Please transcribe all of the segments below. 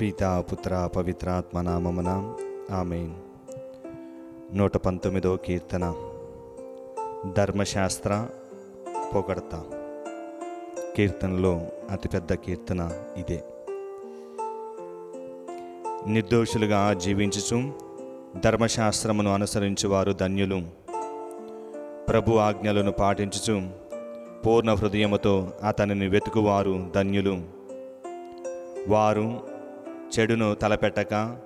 పితా పుత్ర పవిత్రాత్మ నామమున ఆమెన్. నూట పంతొమ్మిదో కీర్తన. ధర్మశాస్త్ర పొగడత. కీర్తనలో అతిపెద్ద కీర్తన ఇదే. నిర్దోషులుగా జీవించుచు ధర్మశాస్త్రమును అనుసరించువారు ధన్యులు. ప్రభు ఆజ్ఞలను పాటించుచు పూర్ణ హృదయముతో అతనిని వెతుకువారు ధన్యులు. వారు చెడును తలపెట్టక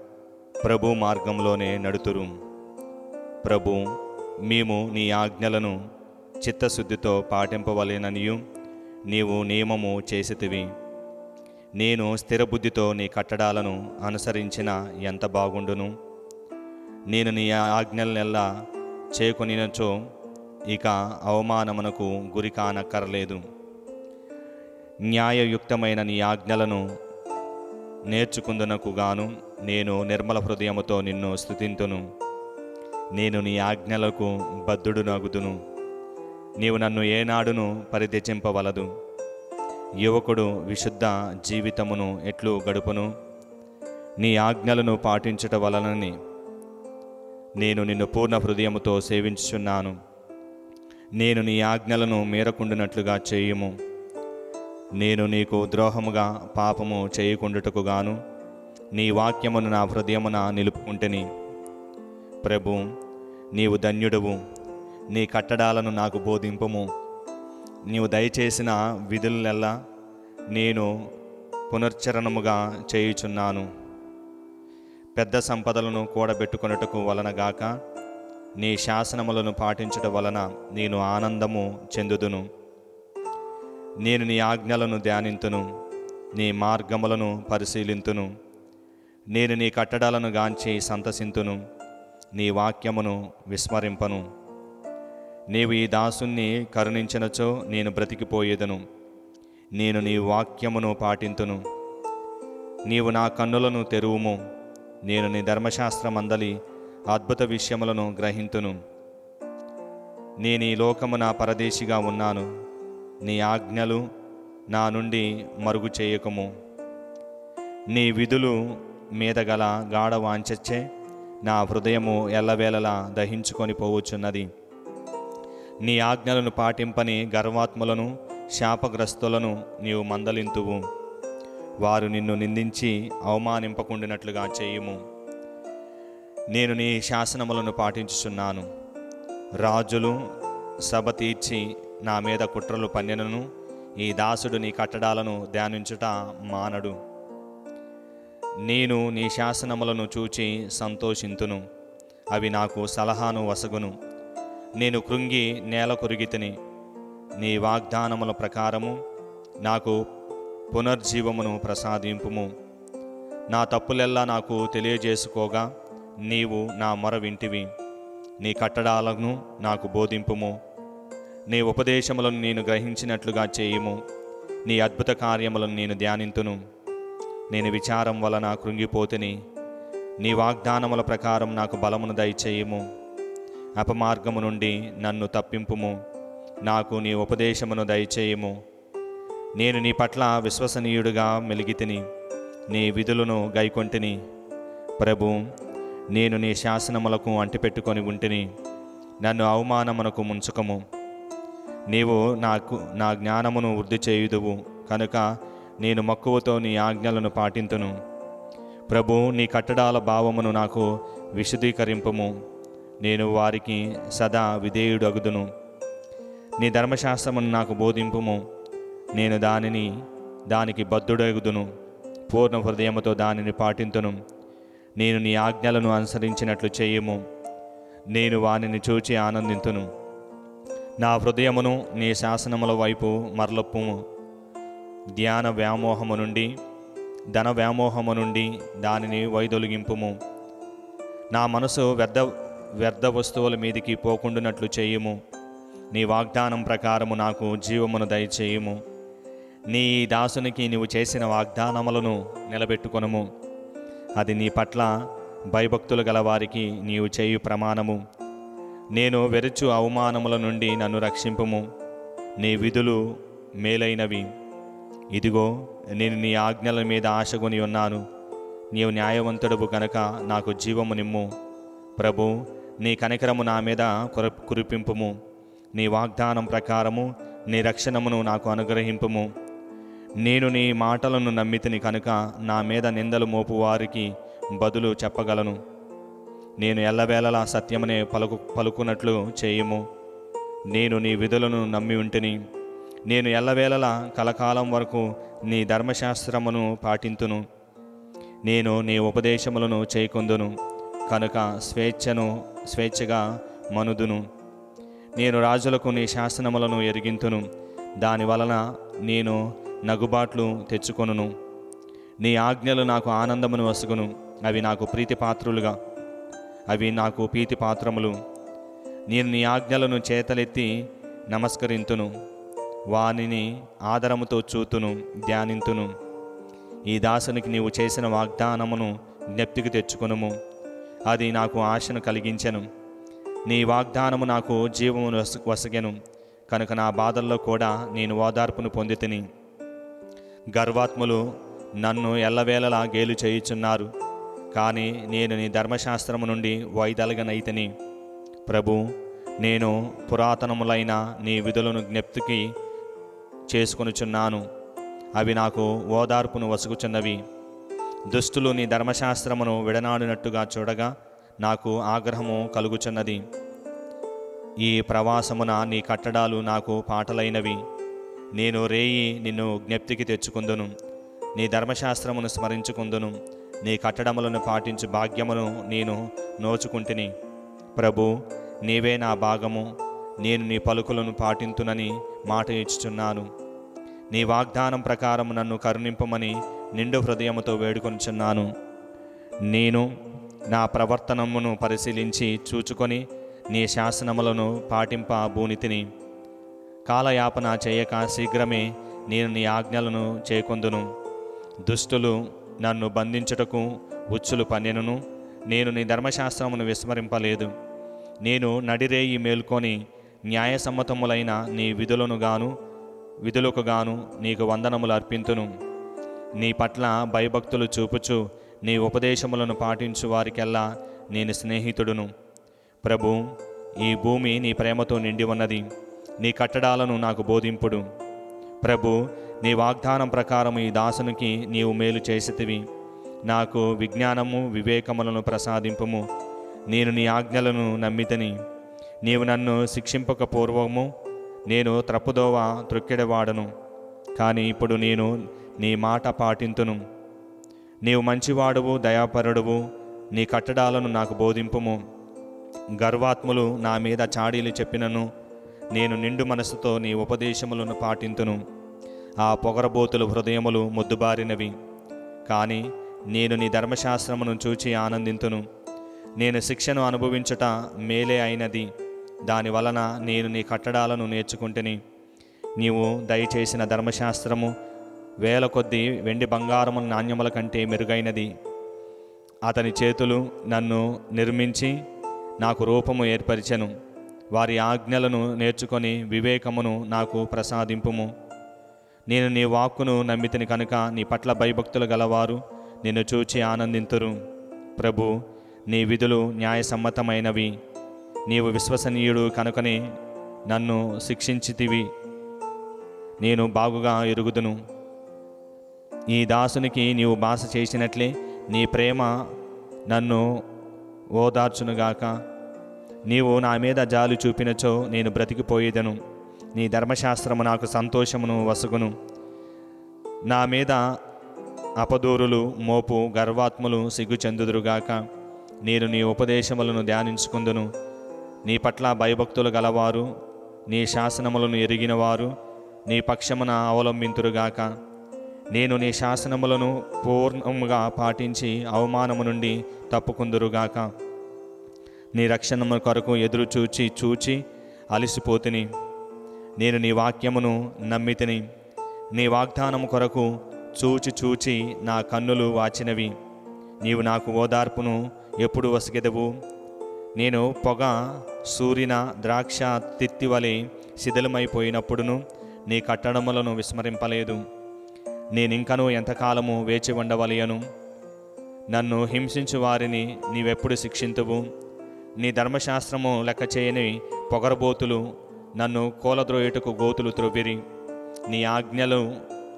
ప్రభు మార్గంలోనే నడుతురు. ప్రభు మేము నీ ఆజ్ఞలను చిత్తశుద్ధితో పాటింపవలేననియు నీవు నియమము చేసితివి. నేను స్థిరబుద్ధితో నీ కట్టడాలను అనుసరించిన ఎంత బాగుండును? నేను నీ ఆజ్ఞలనెల్లా చేకొనినచో ఇక అవమానమునకు గురి కానక్కర్లేదు న్యాయయుక్తమైన నీ ఆజ్ఞలను నేర్చుకుందునకు గాను నేను నిర్మల హృదయముతో నిన్ను స్థుతింతును నేను నీ ఆజ్ఞలకు బద్ధుడు నగుదును నీవు నన్ను ఏనాడును పరిత్యజింపవలదు. యువకుడు విశుద్ధ జీవితమును ఎట్లు గడుపును? నీ ఆజ్ఞలను పాటించట వలనని నేను నిన్ను పూర్ణ హృదయముతో సేవించుచున్నాను. నేను నీ ఆజ్ఞలను మేరకుండునట్లుగా చేయుము. నేను నీకు ద్రోహముగా పాపము చేయకుండుటకు గాను నీ వాక్యమును నా హృదయమున నిలుపుకుంటేని. ప్రభు నీవు ధన్యుడవు. నీ కట్టడాలను నాకు బోధింపుము. నీవు దయచేసిన విధులనెల్లా నేను పునర్చరణముగా చేయుచున్నాను. పెద్ద సంపదలను కూడబెట్టుకొనుటకు వలనగాక నీ శాసనములను పాటించుట వలన నేను ఆనందము చెందుదును. నేను నీ ఆజ్ఞలను ధ్యానింతును నీ మార్గములను పరిశీలింతును. నేను నీ కట్టడాలను గాంచి సంతసింతును నీ వాక్యమును విస్మరింపను. నీవు ఈ దాసుని కరుణించినచో నేను బ్రతికిపోయేదను. నేను నీ వాక్యమును పాటింతును. నీవు నా కన్నులను తెరువుము. నేను నీ ధర్మశాస్త్రమందలి అద్భుత విషయములను గ్రహింతును. నేను ఈ లోకమున పరదేశిగా ఉన్నాను. నీ ఆజ్ఞలు నా నుండి మరుగు చేయకము. నీ విధులు మీద గల గాఢవాంచచ్చే నా హృదయము ఎల్లవేళలా దహించుకొని పోవచ్చున్నది. నీ ఆజ్ఞలను పాటింపని గర్వాత్ములను శాపగ్రస్తులను నీవు మందలింతువు. వారు నిన్ను నిందించి అవమానింపకుండినట్లుగా చేయుము. నేను నీ శాసనములను పాటించుచున్నాను. రాజులు సభ తీర్చి నా మీద కుట్రలు పన్నెనను ఈ దాసుడు నీ కట్టడాలను ధ్యానించుట మానడు. నేను నీ శాసనములను చూచి సంతోషింతును అవి నాకు సలహాను వసగును. నేను కృంగి నేల కొరిగితిని నీ వాగ్దానముల ప్రకారము నాకు పునర్జీవమును ప్రసాదింపుము. నా తప్పులెల్లా నాకు తెలియజేసుకోగా నీవు నా మొర వింటివి. నీ కట్టడాలను నాకు బోధింపుము. నీ ఉపదేశములను నేను గ్రహించినట్లుగా చేయుము. నీ అద్భుత కార్యములను నేను ధ్యానింతును. నేను విచారం వలన కృంగిపోతుని. నీ వాగ్దానముల ప్రకారం నాకు బలమును దయచేయము. అపమార్గము నుండి నన్ను తప్పింపుము. నాకు నీ ఉపదేశమును దయచేయము. నేను నీ పట్ల విశ్వసనీయుడుగా మెలిగితిని. నీ విధులను గైకొంటిని. ప్రభు నేను నీ శాసనములకు అంటిపెట్టుకొని ఉంటిని. నన్ను అవమానమునకు ముంచుకము. నీవు నాకు నా జ్ఞానమును వృద్ధి చేయుదువు. కనుక నేను మక్కువతో నీ ఆజ్ఞలను పాటింతును. ప్రభు నీ కట్టడాల భావమును నాకు విశదీకరింపము. నేను వారికి సదా విధేయుడు అగుదును నీ ధర్మశాస్త్రమును నాకు బోధింపుము. నేను దానిని దానికి బద్ధుడగుదును. పూర్ణ హృదయముతో దానిని పాటింతును. నేను నీ ఆజ్ఞలను అనుసరించినట్లు చేయము. నేను వానిని చూచి ఆనందింతును. నా హృదయమును నీ శాసనముల వైపు మరలొప్పుము. ధ్యాన వ్యామోహము నుండి ధన వ్యామోహము నుండి దానిని వైదొలిగింపుము. నా మనసు వ్యర్థ వ్యర్థ వస్తువుల మీదికి పోకుండునట్లు చేయుము. నీ వాగ్దానం ప్రకారము నాకు జీవమును దయచేయుము. నీ దాసునికి నీవు చేసిన వాగ్దానములను నిలబెట్టుకొనుము. అది నీ పట్ల భయభక్తులు గలవారికి నీవు చేయు ప్రమాణము. నేను వెరచు అవమానముల నుండి నన్ను రక్షింపుము. నీ విధులు మేలైనవి. ఇదిగో నేను నీ ఆజ్ఞల మీద ఆశగొని ఉన్నాను. నీవు న్యాయవంతుడవు గనక నాకు జీవము నిమ్ము. ప్రభు నీ కనికరము నా మీద కుర కురిపింపుము. నీ వాగ్దానం ప్రకారము నీ రక్షణమును నాకు అనుగ్రహింపుము. నేను నీ మాటలను నమ్మితిని కనుక నా మీద నిందలు మోపు వారికి బదులు చెప్పగలను. నేను ఎల్లవేళలా సత్యమనే పలుకు పలుకున్నట్లు చేయుము. నేను నీ విధులను నమ్మి ఉంటిని. నేను ఎల్లవేళలా కలకాలం వరకు నీ ధర్మశాస్త్రమును పాటింతును. నేను నీ ఉపదేశములను చేకొందును కనుక స్వేచ్ఛను స్వేచ్ఛగా మనుదును. నేను రాజులకు నీ శాసనములను ఎరిగింతును దాని వలన నేను నగుబాట్లు తెచ్చుకొనును. నీ ఆజ్ఞలు నాకు ఆనందమును వసుగును అవి నాకు ప్రీతిపాత్రులుగా. అవి నాకు ప్రీతిపాత్రములు. నేను నీ ఆజ్ఞలను చేతలెత్తి నమస్కరింతును. వానిని ఆదరముతో చూతును ధ్యానింతును. ఈ దాసునికి నీవు చేసిన వాగ్దానమును జ్ఞప్తికి తెచ్చుకునుము. అది నాకు ఆశను కలిగించెను. నీ వాగ్దానము నాకు జీవమును వస వసగెను. కనుక నా బాధల్లో కూడా నేను ఓదార్పును పొందితిని. గర్వాత్ములు నన్ను ఎల్లవేళలా గేలు చేయుచున్నారు. కానీ నేను నీ ధర్మశాస్త్రము నుండి వైదలగనైతని. ప్రభు నేను పురాతనములైన నీ విధులను జ్ఞప్తికి చేసుకొనుచున్నాను. అవి నాకు ఓదార్పును వసుగుచున్నవి. దుస్తులు నీ ధర్మశాస్త్రమును విడనాడినట్టుగా చూడగా నాకు ఆగ్రహము కలుగుచున్నది. ఈ ప్రవాసమున నీ కట్టడాలు నాకు పాటలైనవి. నేను రేయి నిన్ను జ్ఞప్తికి తెచ్చుకుందును. నీ ధర్మశాస్త్రమును స్మరించుకుందును. నీ కట్టడములను పాటించు భాగ్యమును నేను నోచుకుంటుని. ప్రభు నీవే నా భాగము. నేను నీ పలుకులను పాటింతునని మాట ఇచ్చుచున్నాను. నీ వాగ్దానం ప్రకారం నన్ను కరుణింపమని నిండు హృదయముతో వేడుకొనుచున్నాను. నేను నా ప్రవర్తనమును పరిశీలించి చూచుకొని నీ శాసనములను పాటింప భూనితిని కాలయాపన చేయక శీఘ్రమే నేను నీ ఆజ్ఞలను చేకొందును. దుష్టులు నన్ను బంధించుటకు ఉచ్చులు పన్నెనును. నేను నీ ధర్మశాస్త్రమును విస్మరింపలేదు. నేను నడిరేయి మేల్కొని న్యాయసమ్మతములైన నీ విధులను గాను విధులకు గాను నీకు వందనములు అర్పింతును. నీ పట్ల భయభక్తులు చూపుచు నీ ఉపదేశములను పాటించు వారికెల్లా నేను స్నేహితుడును. ప్రభు ఈ భూమి నీ ప్రేమతో నిండి ఉన్నది. నీ కట్టడాలను నాకు బోధింపుడు. ప్రభు నీ వాగ్దానం ప్రకారం ఈ దాసునికి నీవు మేలు చేసితివి. నాకు విజ్ఞానము వివేకములను ప్రసాదింపుము. నేను నీ ఆజ్ఞలను నమ్మితని. నీవు నన్ను శిక్షింపక పూర్వము. నేను త్రప్పుదోవ త్రొక్కెడవాడను కానీ ఇప్పుడు నేను నీ మాట పాటింతును. నీవు మంచివాడువు దయాపరుడువు. నీ కట్టడాలను నాకు బోధింపుము. గర్వాత్ములు నా మీద చాడీలు చెప్పినను. నేను నిండు మనసుతో నీ ఉపదేశములను పాటింతును. ఆ పొగరబోతుల హృదయములు మొద్దుబారినవి. కానీ నేను నీ ధర్మశాస్త్రమును చూచి ఆనందింతును. నేను శిక్షను అనుభవించుట మేలే అయినది. దాని వలన నేను నీ కట్టడాలను నేర్చుకుంటుని. నీవు దయచేసిన ధర్మశాస్త్రము వేల కొద్దీ వెండి బంగారము నాణ్యముల కంటే మెరుగైనది. అతని చేతులు నన్ను నిర్మించి నాకు రూపము ఏర్పరిచెను. వారి ఆజ్ఞలను నేర్చుకొని వివేకమును నాకు ప్రసాదింపుము. నేను నీ వాక్కును నమ్మితిని కనుక నీ పట్ల భయభక్తులు గలవారు నిన్ను చూచి ఆనందింతురు. ప్రభు నీ విధులు న్యాయసమ్మతమైనవి. నీవు విశ్వసనీయుడు కనుకని నన్ను శిక్షించితివి. నేను బాగుగా ఎరుగుదును. ఈ దాసునికి నీవు బాస చేసినట్లే నీ ప్రేమ నన్ను ఓదార్చునుగాక. నీవు నా మీద జాలి చూపినచో నేను బ్రతికిపోయేదను. నీ ధర్మశాస్త్రము నాకు సంతోషమును వసుగును. నా మీద అపదూరులు మోపు గర్వాత్ములు సిగ్గుచెందుదురుగాక. నేను నీ ఉపదేశములను ధ్యానించుకుందును. నీ పట్ల భయభక్తులు గలవారు నీ శాసనములను ఎరిగినవారు నీ పక్షమున అవలంబింతురుగాక. నేను నీ శాసనములను పూర్ణముగా పాటించి అవమానము నుండి తప్పుకుందురుగాక. నీ రక్షణము కొరకు ఎదురు చూచి చూచి అలిసిపోతిని. నేను నీ వాక్యమును నమ్మితిని. నీ వాగ్దానము కొరకు చూచి చూచి నా కన్నులు వాచినవి. నీవు నాకు ఓదార్పును ఎప్పుడు వసగెదవు? నేను పొగ సూర్యన ద్రాక్ష తిత్తివలి శిథిలమైపోయినప్పుడును నీ కట్టడములను విస్మరింపలేదు. నేనింకను ఎంతకాలము వేచి ఉండవలయను నన్ను హింసించు వారిని నీవెప్పుడు శిక్షింతువు? నీ ధర్మశాస్త్రము లెక్క చేయని పొగరబోతులు నన్ను కూలద్రోయుటకు గోతులు త్రొవ్విరి. నీ ఆజ్ఞలు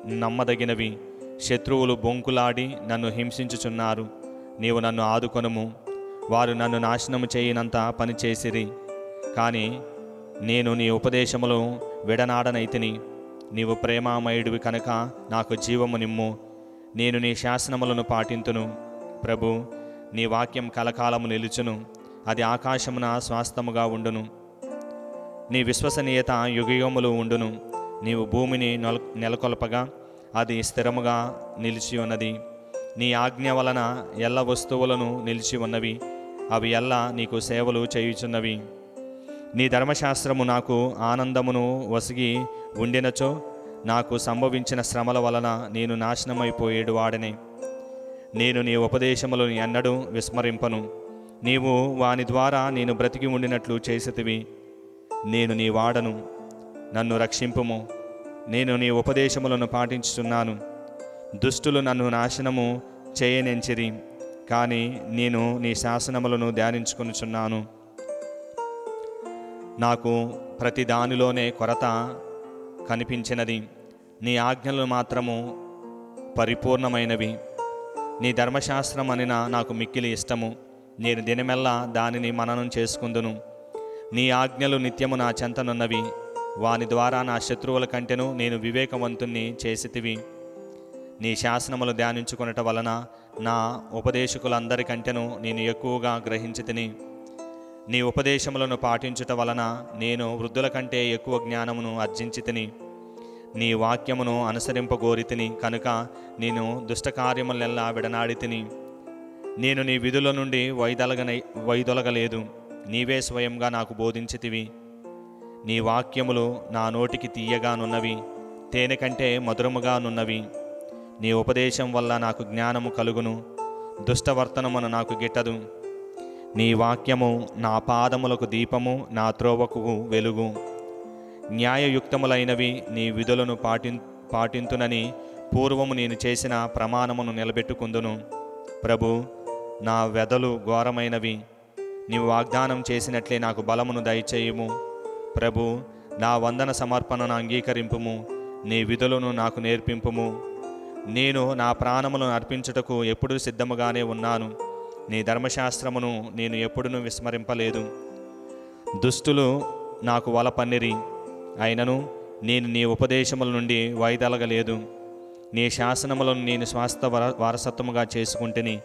నమ్మదగినవి. శత్రువులు బొంకులాడి నన్ను హింసించుచున్నారు. నీవు నన్ను ఆదుకొనుము. వారు నన్ను నాశనము చేయనంత పని చేసిరి. కానీ నేను నీ ఉపదేశములు విడనాడనైతిని. నీవు ప్రేమామయుడివి కనుక నాకు జీవము నిమ్ము. నేను నీ శాసనములను పాటింతును. ప్రభు నీ వాక్యం కలకాలము నిలుచును. అది ఆకాశమున స్వాస్థముగా ఉండును. నీ విశ్వసనీయత యుగయుగములు ఉండును. నీవు భూమిని నెల నెలకొల్పగా అది స్థిరముగా నిలిచి ఉన్నది. నీ ఆజ్ఞ వలన ఎల్ల వస్తువులను నిలిచి ఉన్నవి. అవి ఎల్ల నీకు సేవలు చేయుచున్నవి. నీ ధర్మశాస్త్రము నాకు ఆనందమును వసిగి ఉండినచో నాకు సంభవించిన శ్రమల వలన నేను నాశనమైపోయేడు వాడనే. నేను నీ ఉపదేశములను ఎన్నడూ విస్మరింపను. నీవు వాని ద్వారా నేను బ్రతికి ఉండినట్లు చేసితివి. నేను నీ వాడను నన్ను రక్షింపుము. నేను నీ ఉపదేశములను పాటించుచున్నాను. దుష్టులు నన్ను నాశనము చేయనెంచిరి కానీ నేను నీ శాసనములను ధ్యానించుకొనుచున్నాను. నాకు ప్రతి దానిలోనే కొరత కనిపించినది. నీ ఆజ్ఞలు మాత్రము పరిపూర్ణమైనవి. నీ ధర్మశాస్త్రం అనిన నాకు మిక్కిలి ఇష్టము. నేను దినమెల్లా దానిని మననం చేసుకుందును. నీ ఆజ్ఞలు నిత్యము నా చెంతనున్నవి. వాని ద్వారా నా శత్రువుల కంటెను నేను వివేకవంతుణ్ణి చేసితివి. నీ శాసనములు ధ్యానించుకొనట వలన నా ఉపదేశకులందరికంటెను నేను ఎక్కువగా గ్రహించి తిని నీ ఉపదేశములను పాటించుట వలన నేను వృద్ధుల కంటే ఎక్కువ జ్ఞానమును అర్జించి తిని నీ వాక్యమును అనుసరింపగోరి తిని కనుక నేను దుష్టకార్యములెల్లా విడనాడి తిని నేను నీ విధుల నుండి వైదొలగనై వైదొలగలేదు. నీవే స్వయంగా నాకు బోధించితివి. నీ వాక్యములు నా నోటికి తీయగానున్నవి. తేనె కంటే మధురముగానున్నవి. నీ ఉపదేశం వల్ల నాకు జ్ఞానము కలుగును. దుష్టవర్తనమును నాకు గిట్టదు. నీ వాక్యము నా పాదములకు దీపము నా త్రోవకు వెలుగు. న్యాయయుక్తములైనవి నీ విధులను పాటిం పాటింతునని పూర్వము నేను చేసిన ప్రమాణమును నిలబెట్టుకుందును. ప్రభు నా వెదలు ఘోరమైనవి. నీవు వాగ్దానం చేసినట్లే నాకు బలమును దయచేయము. ప్రభు నా వందన సమర్పణను అంగీకరింపుము. నీ విధులను నాకు నేర్పింపుము. నేను నా ప్రాణములను అర్పించుటకు ఎప్పుడూ సిద్ధముగానే ఉన్నాను. నీ ధర్మశాస్త్రమును నేను ఎప్పుడూ విస్మరింపలేదు. దుష్టులు నాకు వల పన్నిరి. అయినను నేను నీ ఉపదేశముల నుండి వైదలగలేదు నీ శాసనములను నేను స్వాస్థ వర వారసత్వముగా చేసుకుంటుని.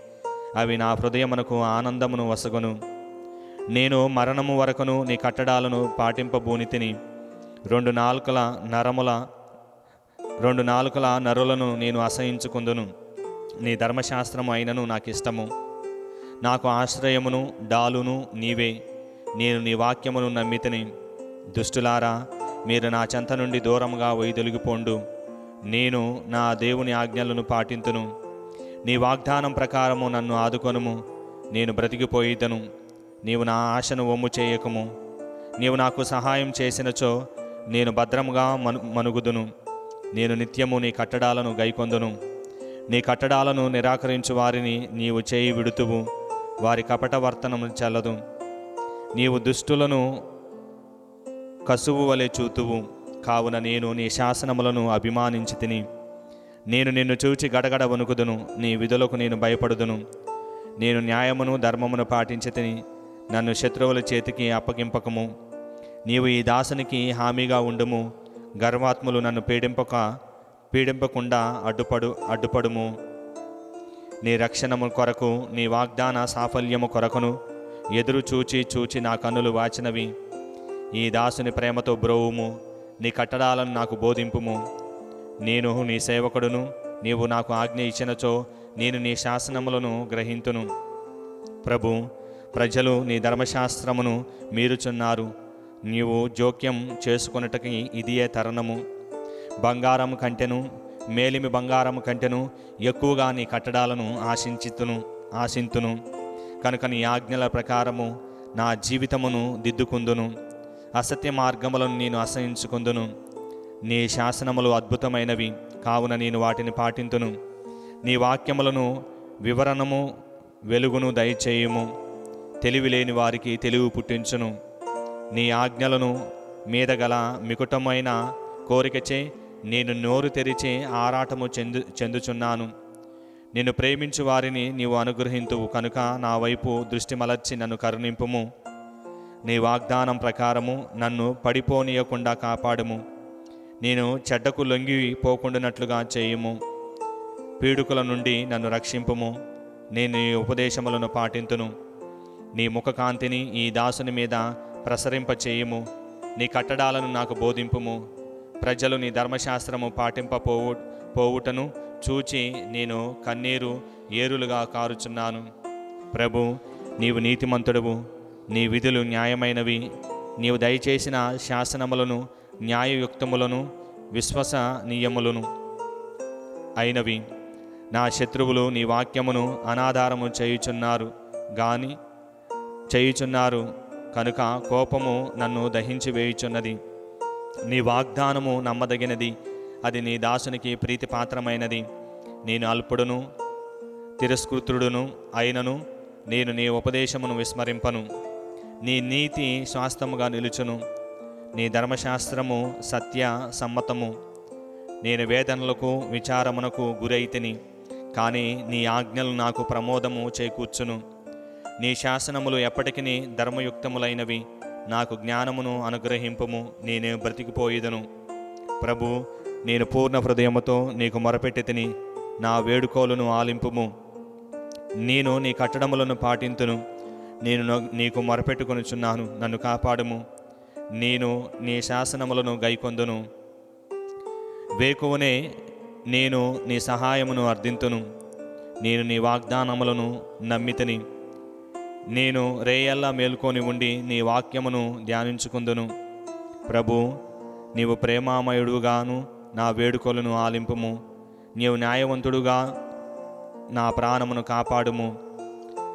అవి నా హృదయమునకు ఆనందమును వసగును. నేను మరణము వరకును నీ కట్టడాలను పాటింపబూని తిని రెండు నాలుకల నరముల రెండు నాలుకల నరులను నేను అసహించుకుందును. నీ ధర్మశాస్త్రము అయినను నాకు ఇష్టము నాకు ఆశ్రయమును డాలును నీవే. నేను నీ వాక్యమును నమ్మితిని దుష్టులారా మీరు నా చెంత నుండి దూరముగా వైదొలిగిపోండు నేను నా దేవుని ఆజ్ఞలను పాటింతును. నీ వాగ్దానం ప్రకారము నన్ను ఆదుకొనుము. నేను బ్రతికిపోయిదను. నీవు నా ఆశను ఒమ్ము చేయకము. నీవు నాకు సహాయం చేసినచో నేను భద్రముగా మను మనుగుదును. నేను నిత్యము నీ కట్టడాలను గైకొందును. నీ కట్టడాలను నిరాకరించు వారిని నీవు చేయి విడుతువు. వారి కపట వర్తనము చల్లదు. నీవు దుష్టులను కసువు వలె చూతువు. కావున నేను నీ శాసనములను అభిమానించి తిని నేను నిన్ను చూచి గడగడ వణుకుదును నీ విధులకు నేను భయపడుదును. నేను న్యాయమును ధర్మమును పాటించితిని నన్ను శత్రువుల చేతికి అప్పగింపకము. నీవు ఈ దాసునికి హామీగా ఉండుము. గర్వాత్ములు నన్ను పీడింపక పీడింపకుండా అడ్డుపడు అడ్డుపడుము. నీ రక్షణము కొరకు నీ వాగ్దాన సాఫల్యము కొరకును ఎదురు చూచి చూచి నా కన్నులు వాచినవి. ఈ దాసుని ప్రేమతో బ్రోవుము నీ కట్టడాలను నాకు బోధింపుము. నేను నీ సేవకుడును నీవు నాకు ఆజ్ఞ ఇచ్చినచో నేను నీ శాసనములను గ్రహింతును. ప్రభు ప్రజలు నీ ధర్మశాస్త్రమును మీరుచున్నారు. నీవు జోక్యం చేసుకున్నటకి ఇదియే తరుణము. బంగారం కంటెను మేలిమి బంగారం కంటెను ఎక్కువగా నీ కట్టడాలను ఆశించుతును ఆశింతును. కనుక నీ ఆజ్ఞల ప్రకారము నా జీవితమును దిద్దుకుందును. అసత్య మార్గములను నేను అసహించుకుందును నీ శాసనములు అద్భుతమైనవి. కావున నేను వాటిని పాటింతును. నీ వాక్యములను వివరణము వెలుగును దయచేయము. తెలివి లేని వారికి తెలివి పుట్టించును. నీ ఆజ్ఞలను మీద గల మికుటమైన కోరికచే నేను నోరు తెరిచి ఆరాటము చెందు చెందుచున్నాను. నిన్ను ప్రేమించు వారిని నీవు అనుగ్రహింతువు కనుక నా వైపు దృష్టి మలర్చి నన్ను కరుణింపుము. నీ వాగ్దానం ప్రకారము నన్ను పడిపోనీయకుండా కాపాడుము. నేను చెడ్డకు లొంగి పోకుండానట్లుగా చేయుము. పీడుకుల నుండి నన్ను రక్షింపుము. నేను నీ ఉపదేశములను పాటింతును. నీ ముఖకాంతిని ఈ దాసుని మీద ప్రసరింపచేయము. నీ కట్టడాలను నాకు బోధింపుము. ప్రజలు నీ ధర్మశాస్త్రము పాటింపపోవు పోవుటను చూచి నేను కన్నీరు ఏరులుగా కారుచున్నాను. ప్రభు నీవు నీతిమంతుడవు. నీ విధులు న్యాయమైనవి. నీవు దయచేసిన శాసనములను న్యాయయుక్తములను విశ్వసనీయములను అయినవి. నా శత్రువులు నీ వాక్యమును అనాధారము చేయుచున్నారు. గాని చేయుచున్నారు. కనుక కోపము నన్ను దహించి వేయుచున్నది. నీ వాగ్దానము నమ్మదగినది. అది నీ దాసునికి ప్రీతిపాత్రమైనది. నేను అల్పుడును తిరస్కృతుడును అయినను నేను నీ ఉపదేశమును విస్మరింపను. నీ నీతి శాస్త్రముగా నిలుచును. నీ ధర్మశాస్త్రము సత్య సమ్మతము. నేను వేదనలకు విచారమునకు గురైతిని. కానీ నీ ఆజ్ఞలు నాకు ప్రమోదము చేకూర్చును. నీ శాసనములు ఎప్పటికీ ధర్మయుక్తములైనవి. నాకు జ్ఞానమును అనుగ్రహింపుము నేను బ్రతికిపోయేదను. ప్రభు నేను పూర్ణ హృదయముతో నీకు మొరపెట్టి తిని నా వేడుకోలను ఆలింపుము. నేను నీ కట్టడములను పాటింతును. నేను న- నీకు మొరపెట్టుకొనుచున్నాను. నన్ను కాపాడుము. నేను నీ శాసనములను గైకొందును. వేకువనే నేను నీ సహాయమును అర్థింతును నేను నీ వాగ్దానములను నమ్మితని. నేను రేయల్లా మేల్కొని ఉండి నీ వాక్యమును ధ్యానించుకుందును. ప్రభు నీవు ప్రేమామయుడుగాను నా వేడుకలను ఆలింపుము. నీవు న్యాయవంతుడుగా నా ప్రాణమును కాపాడుము.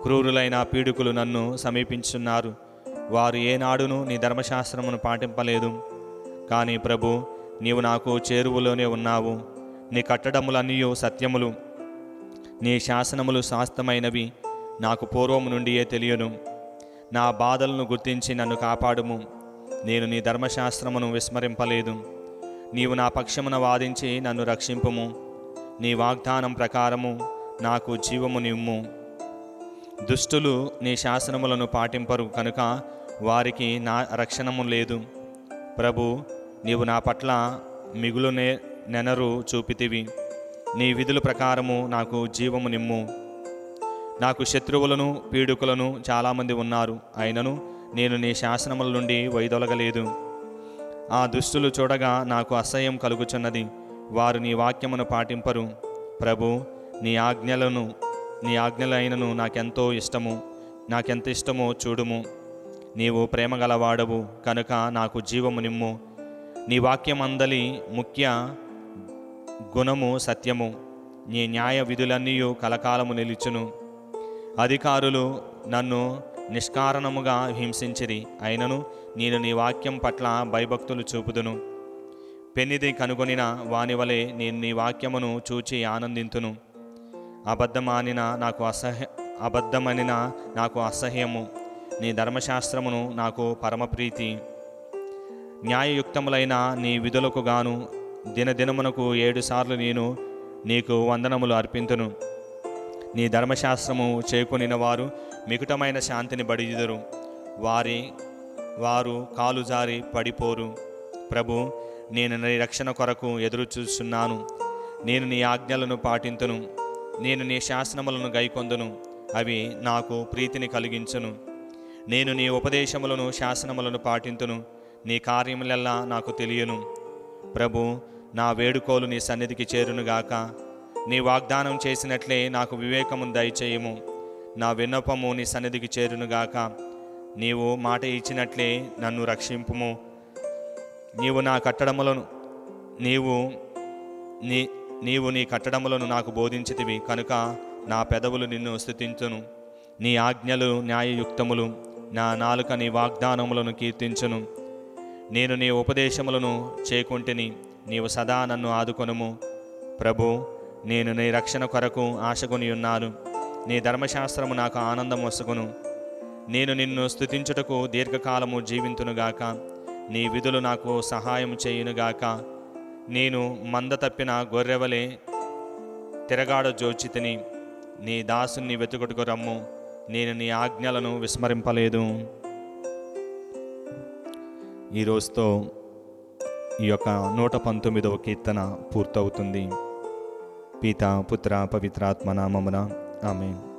క్రూరులైన పీడుకులు నన్ను సమీపించున్నారు. వారు ఏనాడును నీ ధర్మశాస్త్రమును పాటింపలేదు. కానీ ప్రభు నీవు నాకు చేరువలోనే ఉన్నావు. నీ కట్టడములన్నీ సత్యములు. నీ శాసనములు శాస్త్రమైనవి నాకు పూర్వము నుండియే తెలియను. నా బాధలను గుర్తించి నన్ను కాపాడుము. నేను నీ ధర్మశాస్త్రమును విస్మరింపలేదు. నీవు నా పక్షమున వాదించి నన్ను రక్షింపుము. నీ వాగ్దానం ప్రకారము నాకు జీవము నిమ్ము దుష్టులు నీ శాసనములను పాటింపరు కనుక వారికి నా రక్షణము లేదు. ప్రభు నీవు నా పట్ల మిగులునే నెనరు చూపితివి. నీ విధుల ప్రకారము నాకు జీవము నిమ్ము. నాకు శత్రువులను పీడుకులను చాలామంది ఉన్నారు. అయినను నేను నీ శాసనముల నుండి వైదొలగలేదు. ఆ దుస్తులు చూడగా నాకు అసహ్యం కలుగుచున్నది. వారు నీ వాక్యమును పాటింపరు. ప్రభు నీ ఆజ్ఞలను నీ ఆజ్ఞలైనను నాకెంతో ఇష్టము. నాకెంత ఇష్టమో చూడుము. నీవు ప్రేమగలవాడవు కనుక నాకు జీవము నిమ్ము. నీ వాక్యమందలి ముఖ్య గుణము సత్యము. నీ న్యాయ విధులన్నీ కలకాలము నిలుచును. అధికారులు నన్ను నిష్కారణముగా హింసించిరి. అయినను నేను నీ వాక్యం పట్ల భయభక్తులు చూపుదును. పెన్నిది కనుగొనిన వాని వలె నేను నీ వాక్యమును చూచి ఆనందింతును. అబద్ధమానిన నాకు అసహ్య అబద్ధమనిన నాకు అసహ్యము. నీ ధర్మశాస్త్రమును నాకు పరమప్రీతి. న్యాయయుక్తములైన నీ విధులకు గాను దినదినమునకు ఏడుసార్లు నేను నీకు వందనములు అర్పింతును. నీ ధర్మశాస్త్రము చేకొనిన వారు మికుటమైన శాంతిని బడిదురు వారి వారు కాలు జారి పడిపోరు. ప్రభు నేను నీ రక్షణ కొరకు ఎదురు చూస్తున్నాను. నేను నీ ఆజ్ఞలను పాటింతును. నేను నీ శాసనములను గైకొందును. అవి నాకు ప్రీతిని కలిగించును. నేను నీ ఉపదేశములను శాసనములను పాటింతును. నీ కార్యములెల్లా నాకు తెలియను. ప్రభు నా వేడుకోలు నీ సన్నిధికి చేరునుగాక నీ వాగ్దానం చేసినట్లే నాకు వివేకము దయచేయము. నా విన్నపము నీ సన్నిధికి చేరునుగాక నీవు మాట ఇచ్చినట్లే నన్ను రక్షింపుము. నీవు నా కట్టడములను నీవు నీ నీవు నీ కట్టడములను నాకు బోధించితివి. కనుక నా పెదవులు నిన్ను స్థుతించును నీ ఆజ్ఞలు న్యాయయుక్తములు. నా నాలుక నీ వాగ్దానములను కీర్తించును. నేను నీ ఉపదేశములను చేకుంటిని నీవు సదా నన్ను ఆదుకొనుము. ప్రభు నేను నీ రక్షణ కొరకు ఆశకొని ఉన్నాను. నీ ధర్మశాస్త్రము నాకు ఆనందం వసుకును నేను నిన్ను స్తుతించుటకు దీర్ఘకాలము జీవింతునుగాక నీ విధులు నాకు సహాయం చేయునుగాక నేను మంద తప్పిన గొర్రెవలే తిరగాడ జోచితిని. నీ దాసుని వెతుకుటకు రమ్ము. నేను నీ ఆజ్ఞలను విస్మరింపలేదు. ఈ రోజుతో ఈ యొక్క నూట పంతొమ్మిదవ కీర్తన పూర్తవుతుంది. పిత పుత్ర పవిత్రాత్మ నామమున. ఆమె